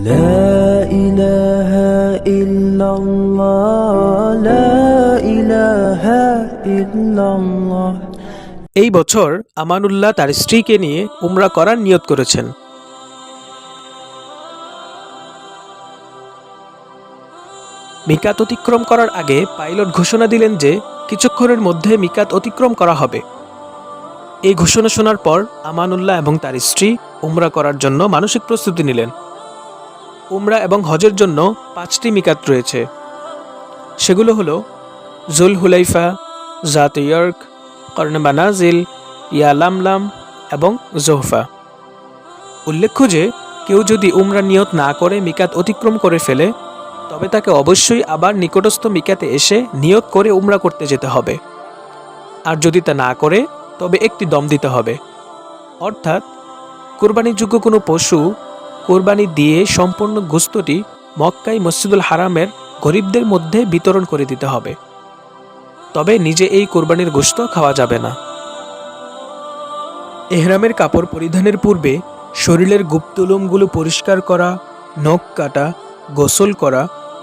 لا إله إلا الله لا إله إلا الله এই বছর আমানুল্লাহ তার স্ত্রীকে নিয়ে উমরা করার নিয়ত করেছেন মিকাত অতিক্রম করার আগে পাইলট ঘোষণা দিলেন যে কিছুক্ষণের মধ্যে মিকাত অতিক্রম করা হবে এই ঘোষণা শোনার পর আমানুল্লাহ এবং তার স্ত্রী উমরা করার জন্য মানসিক প্রস্তুতি নিলেন। উমরা এবং হজের জন্য পাঁচটি মিকাত রয়েছে। সেগুলো হলো জুল হুলাইফা জাত ইয়র্ক, কর্ণ বানাজিল ইয়ালামলাম এবং জোহফা। উল্লেখ্য যে, কেউ যদি উমরা নিয়ত না করে মিকাত অতিক্রম করে ফেলে, তবে তাকে অবশ্যই আবার নিকটস্থ মিকাতে এসে নিয়ত করে উমরা করতে যেতে হবে। আর যদি তা না করে, তবে একটি দম দিতে হবে। অর্থাৎ কোরবানিযোগ্য কোনো পশু কোরবানি দিয়ে সম্পূর্ণ গোস্তটি মক্কাই মসজিদুল হারামের গরিবদের মধ্যে বিতরণ করে দিতে হবে। তবে নিজে এই কোরবানির গোস্ত খাওয়া যাবে না। এহরামের কাপড় পরিধানের পূর্বে শরীরের গুপ্তলোমগুলো পরিষ্কার করা, নখ কাটা, গোসল করা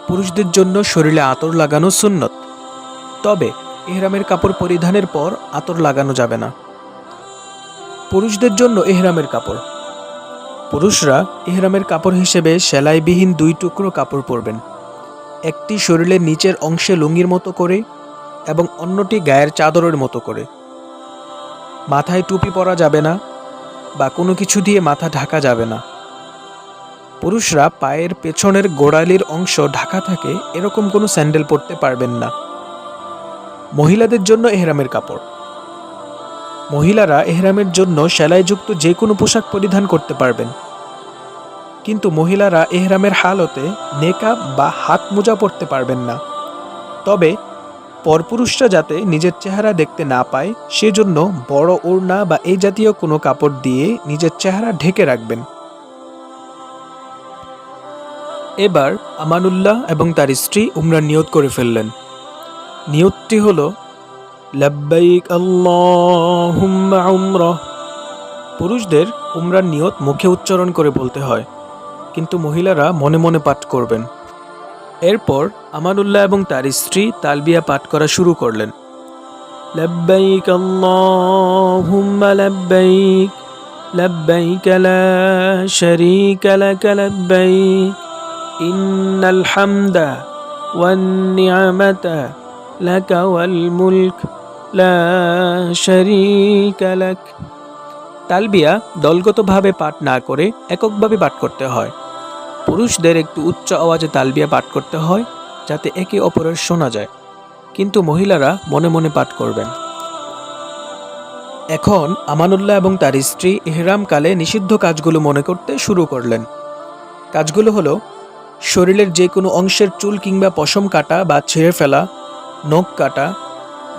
পুরুষদের জন্য শরীরে আতর লাগানো সুন্নত। তবে এহরামের কাপড় পরিধানের পর আতর লাগানো যাবে না। পুরুষদের জন্য এহরামের কাপড়। পুরুষরা এহরামের কাপড় হিসেবে সেলাইবিহীন দুই টুকরো কাপড় পরবেন। একটি শরীরের নিচের অংশে লুঙ্গির মতো করে এবং অন্যটি গায়ের চাদরের মতো করে। মাথায় টুপি পরা যাবে না বা কোনো কিছু দিয়ে মাথা ঢাকা যাবে না। পুরুষরা পায়ের পেছনের গোড়ালির অংশ ঢাকা থাকে, এরকম কোনো স্যান্ডেল পরতে পারবেন না। মহিলাদের জন্য এহরামের কাপড়। মহিলারা এহরামের জন্য সেলাইযুক্ত যে কোনো পোশাক পরিধান করতে পারবেন। কিন্তু মহিলারা এহরামের হালতে নেকাব বা হাত মোজা পরতে পারবেন না। তবে পরপুরুষরা যাতে নিজের চেহারা দেখতে না পায়, সেজন্য বড় ওড়না বা এই জাতীয় কোনো কাপড় দিয়ে নিজের চেহারা ঢেকে রাখবেন। এবার আমানুল্লাহ এবং তার স্ত্রী উমরা নিয়ত করে ফেললেন। নিয়তটি হল লাব্বাইক আল্লাহুম্মা উমরা। পুরুষদের উমরার নিয়ত মুখে উচ্চারণ করে বলতে হয়, কিন্তু মহিলারা মনে মনে পাঠ করবেন। এরপর আমানুল্লাহ এবং তার স্ত্রী তালবিয়া পাঠ করা শুরু করলেন। লাব্বাইক লাব্বাইক লা শারীকা লাক লাব্বাইক, ইন্নাল হামদা ওয়ান নি'মাতা লাকা লাক। তালবিয়া দলগতভাবে পাঠ না করে এককভাবে পাঠ করতে হয়। পুরুষদের একটু উচ্চ আওয়াজে তালবিয়া পাঠ করতে হয়, যাতে একে অপরের শোনা যায়। কিন্তু মহিলারা মনে মনে পাঠ করবেন। এখন আমানুল্লাহ এবং তার স্ত্রী এহরামকালে নিষিদ্ধ কাজগুলো মনে করতে শুরু করলেন। কাজগুলো হলো, শরীরের যে কোনো অংশের চুল কিংবা পশম কাটা বা ছেড়ে ফেলা, নখ কাটা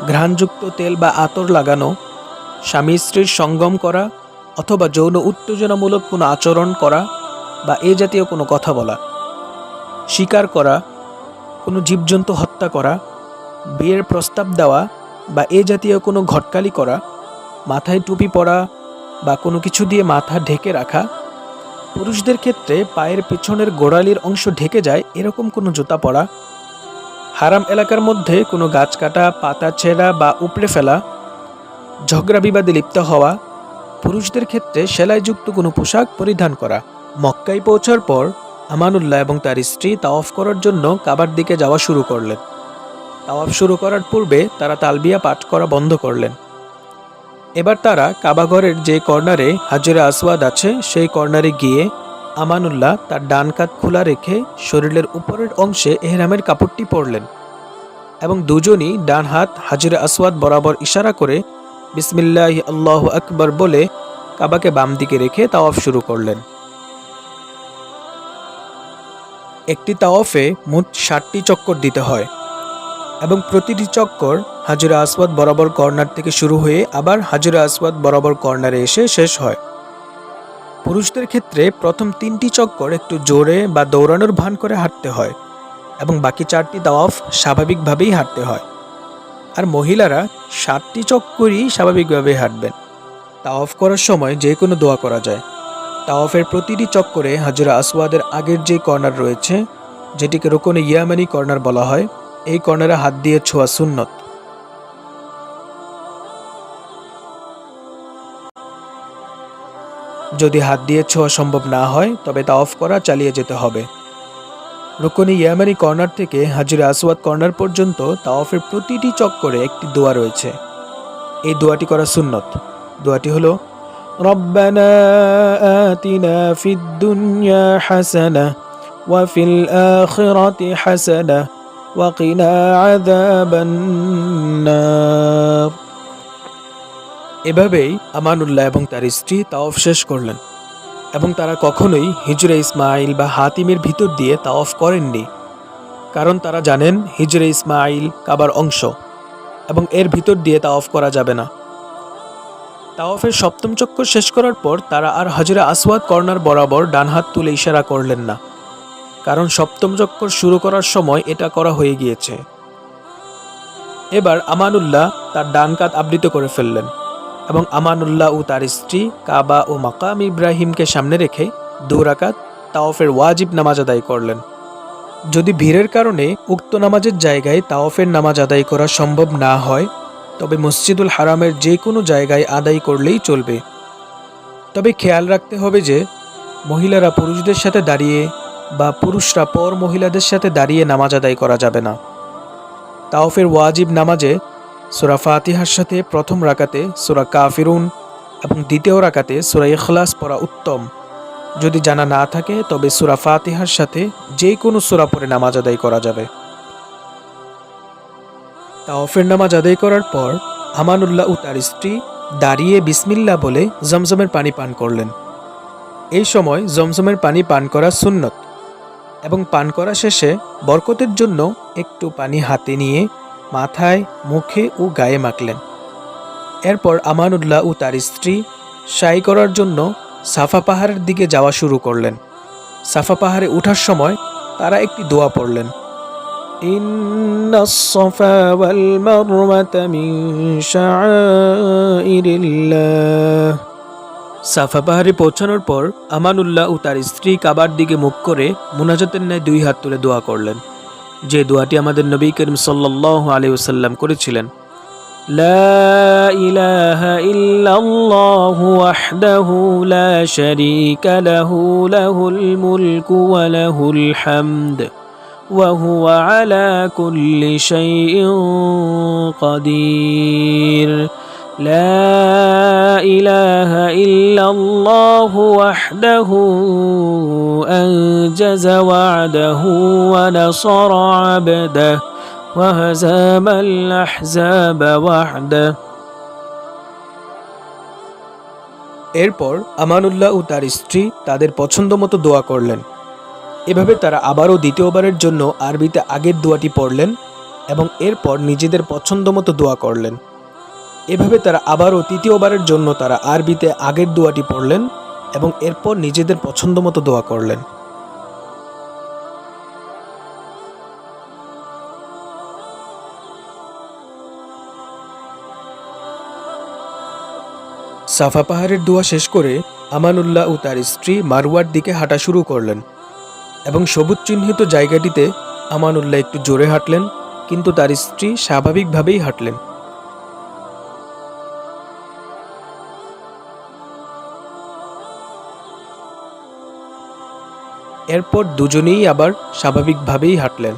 ঘ্রাণযুক্ত তেল বা আতর লাগানো, স্বামী স্ত্রীর সঙ্গম করা অথবা যৌন উত্তেজনামূলক কোনো আচরণ করা বা এ জাতীয় কোনো কথা বলা স্বীকার করা, কোনো জীবজন্তু হত্যা করা, বিয়ের প্রস্তাব দেওয়া বা এ জাতীয় কোনো ঘটকালি করা, মাথায় টুপি পরা বা কোনো কিছু দিয়ে মাথা ঢেকে রাখা, পুরুষদের ক্ষেত্রে পায়ের পেছনের গোড়ালির অংশ ঢেকে যায়, এরকম কোনো জুতা পরা হারাম এলাকার মধ্যে কোনো গাছ কাটা, পাতা ছেঁড়া বা উপড়ে ফেলা, ঝগড়া বিবাদে লিপ্ত হওয়া, পুরুষদের ক্ষেত্রে সেলাইযুক্ত কোনো পোশাক পরিধান করা। মক্কায় পৌঁছার পর আমানুল্লাহ এবং তার স্ত্রী তাওয়াফ করার জন্য কাবার দিকে যাওয়া শুরু করলেন। তাওয়াফ শুরু করার পূর্বে তারা তালবিয়া পাঠ করা বন্ধ করলেন। এবার তারা কাবাঘরের যে কর্নারে হাজরে আসওয়াদ আছে, সেই কর্নারে গিয়ে আমানুল্লাহ তার ডান কাত খোলা রেখে শরীরের উপরের অংশে এহরামের কাপড়টি পরলেন এবং দুজনই ডান হাত হাজরে আসওয়াদ বরাবর ইশারা করে বিসমিল্লাহ আল্লাহ আকবর বলে কাবাকে বাম দিকে রেখে তাওয়াফ শুরু করলেন। একটি তাওয়াফে মোট ষাটটি চক্কর দিতে হয় এবং প্রতিটি চক্কর হাজিরা আসওয়াদ বরাবর কর্নার থেকে শুরু হয়ে আবার হাজিরা আসওয়াদ বরাবর কর্নারে এসে শেষ হয়। পুরুষদের ক্ষেত্রে প্রথম তিনটি চক্কর একটু জোরে বা দৌড়ানোর ভান করে হাঁটতে হয় এবং বাকি চারটি তাওয়াফ স্বাভাবিকভাবেই হাঁটতে হয়। আর মহিলারা সাতটি চক্করই স্বাভাবিকভাবেই হাঁটবেন। তাওয়াফ করার সময় যে কোনো দোয়া করা যায়। তাওয়াফের প্রতিটি চক্করে হাজরা আসওয়াদের আগের যে কর্নার রয়েছে, যেটিকে রোকনে ইয়ামানি কর্নার বলা হয়, এই কর্নারে হাত দিয়ে ছোঁয়া সুন্নত। যদি হাত দিয়ে ছোঁয়া সম্ভব না হয়, তবে তা অফ করা চালিয়ে যেতে হবে। রুকনি ইয়ামানি কর্নার থেকে হাজিরা আসওয়াদ কর্নার পর্যন্ত তা অফের প্রতিটি চক্করে একটি দোয়া রয়েছে। এই দোয়াটি করা সুন্নত। দোয়াটি হলো হাসানা কিনা আযাবান নার। এভাবেই আমানুল্লাহ এবং তার স্ত্রী তাওয়াফ শেষ করলেন। এবং তারা কখনোই হিজরে ইসমাইল বা হাতিমের ভিতর দিয়ে তাওয়াফ করেননি। কারণ তারা জানেন হিজরে ইসমাইল কাবার অংশ এবং এর ভিতর দিয়ে তাওয়াফ করা যাবে না। তাওয়াফের সপ্তম চক্কর শেষ করার পর তারা আর হজরে আসওয়াদ কর্নার বরাবর ডান হাত তুলে ইশারা করলেন না। কারণ সপ্তম চক্কর শুরু করার সময় এটা করা হয়ে গিয়েছে। এবার আমানুল্লাহ তার ডান কাত আবৃত করে ফেললেন। এবং আমানুল্লাহ ও তার স্ত্রী কাবা ও মাকাম ইব্রাহিমকে সামনে রেখে দুরাকাত তাওফের ওয়াজিব নামাজ আদায় করলেন। যদি ভিড়ের কারণে উক্ত নামাজের জায়গায় তাওফের নামাজ আদায় করা সম্ভব না হয়, তবে মসজিদুল হারামের যে কোনো জায়গায় আদায় করলেই চলবে। তবে খেয়াল রাখতে হবে যে, মহিলারা পুরুষদের সাথে দাঁড়িয়ে বা পুরুষরা পর মহিলাদের সাথে দাঁড়িয়ে নামাজ আদায় করা যাবে না। তাওফের ওয়াজিব নামাজে সুরা ফাতিহার সাথে প্রথম রাকাতে সুরা কাফিরুন এবং দ্বিতীয় রাকাতে সুরা ইখলাস পড়া উত্তম। যদি জানা না থাকে, তবে সুরা ফাতিহার সাথে যে কোনো সুরা পড়ে নামাজ আদায় করা যাবে। তাওফের নামাজ আদায় করার পর আমানুল্লাহ ও তার স্ত্রী দাঁড়িয়ে বিসমিল্লা বলে জমজমের পানি পান করলেন। এই সময় জমজমের পানি পান করা সুন্নত এবং পান করা শেষে বরকতের জন্য একটু পানি হাতে নিয়ে মাথায় মুখে ও গায়ে মাখলেন এরপর আমানুল্লাহ ও তার স্ত্রী সাই করার জন্য সাফা পাহাড়ের দিকে যাওয়া শুরু করলেন সাফা পাহাড়ে ওঠার সময় তারা একটি দোয়া পড়লেন إن الصفا والمروة من شعائر الله সাফা পাহাড়ে পৌঁছানোর পর আমানুল্লাহ ও তার স্ত্রী কাবার দিকে মুখ করে মুনাজাতের ন্যায় দুই হাত তুলে দোয়া করলেন যে দোয়াটি আমাদের নবী করিম সাল্লাহ আলী ওসাল্লাম করেছিলেন لا إله إلا الله وحده لا شريك له له الملك وله الحمد وهو على كل شيء قدير لا إله إلا الله وحده أنجز وعده ونصر عبده وهزم الأحزاب وحده এরপর আমানুল্লাহ ও তার স্ত্রী তাদের পছন্দ মতো দোয়া করলেন এভাবে তারা আবারও দ্বিতীয়বারের জন্য আরবিতে আগের দোয়াটি পড়লেন এবং এরপর নিজেদের পছন্দ মতো দোয়া করলেন এভাবে তারা আবারও তৃতীয়বারের জন্য তারা আরবিতে আগের দোয়াটি পড়লেন এবং এরপর নিজেদের পছন্দ মতো দোয়া করলেন। সাফা পাহাড়ের দোয়া শেষ করে আমানুল্লাহ ও তার স্ত্রী মারওয়ার দিকে হাঁটা শুরু করলেন এবং সবুজ চিহ্নিত জায়গাটিতে আমানুল্লাহ একটু জোরে হাঁটলেন, কিন্তু তার স্ত্রী স্বাভাবিকভাবেই হাঁটলেন। এরপর দুজনেই আবার স্বাভাবিকভাবেই হাঁটলেন।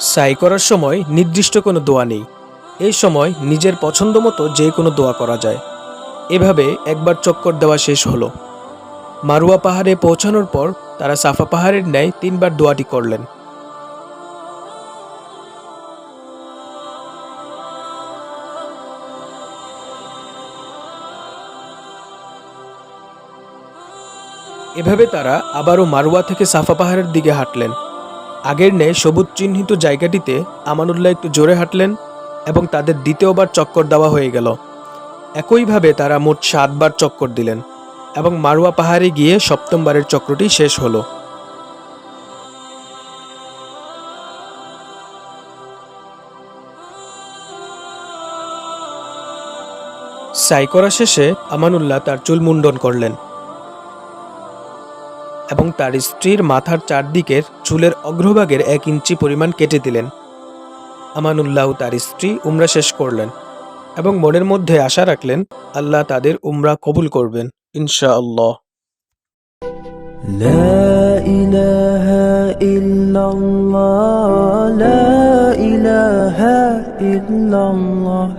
সাই করার সময় নির্দিষ্ট কোনো দোয়া নেই। এই সময় নিজের পছন্দ মতো যে কোনো দোয়া করা যায়। এভাবে একবার চক্কর দেওয়া শেষ হলো। মারুয়া পাহাড়ে পৌঁছানোর পর তারা সাফা পাহাড়ের ন্যায় তিনবার দোয়াটি করলেন। এভাবে তারা আবারও মারুয়া থেকে সাফা পাহাড়ের দিকে হাঁটলেন। আগের ন্যায় সবুজ চিহ্নিত জায়গাটিতে আমানুল্লাহ একটু জোরে হাঁটলেন এবং তাদের দ্বিতীয়বার চক্কর দেওয়া হয়ে গেল। একইভাবে তারা মোট সাতবার চক্কর দিলেন এবং মারুয়া পাহাড়ে গিয়ে সপ্তমবারের চক্রটি শেষ হলো। সাই করা শেষে আমানুল্লাহ তার চুল মুন্ডন করলেন। এবং তার স্ত্রীর মাথার চারদিকের চুলের অগ্রভাগের এক ইঞ্চি পরিমাণ কেটে দিলেন আমানুল্লাহ তার স্ত্রী উমরা শেষ করলেন এবং মনের মধ্যে আশা রাখলেন আল্লাহ তাদের উমরা কবুল করবেন ইনশাআল্লাহ لا إله إلا الله لا إله إلا الله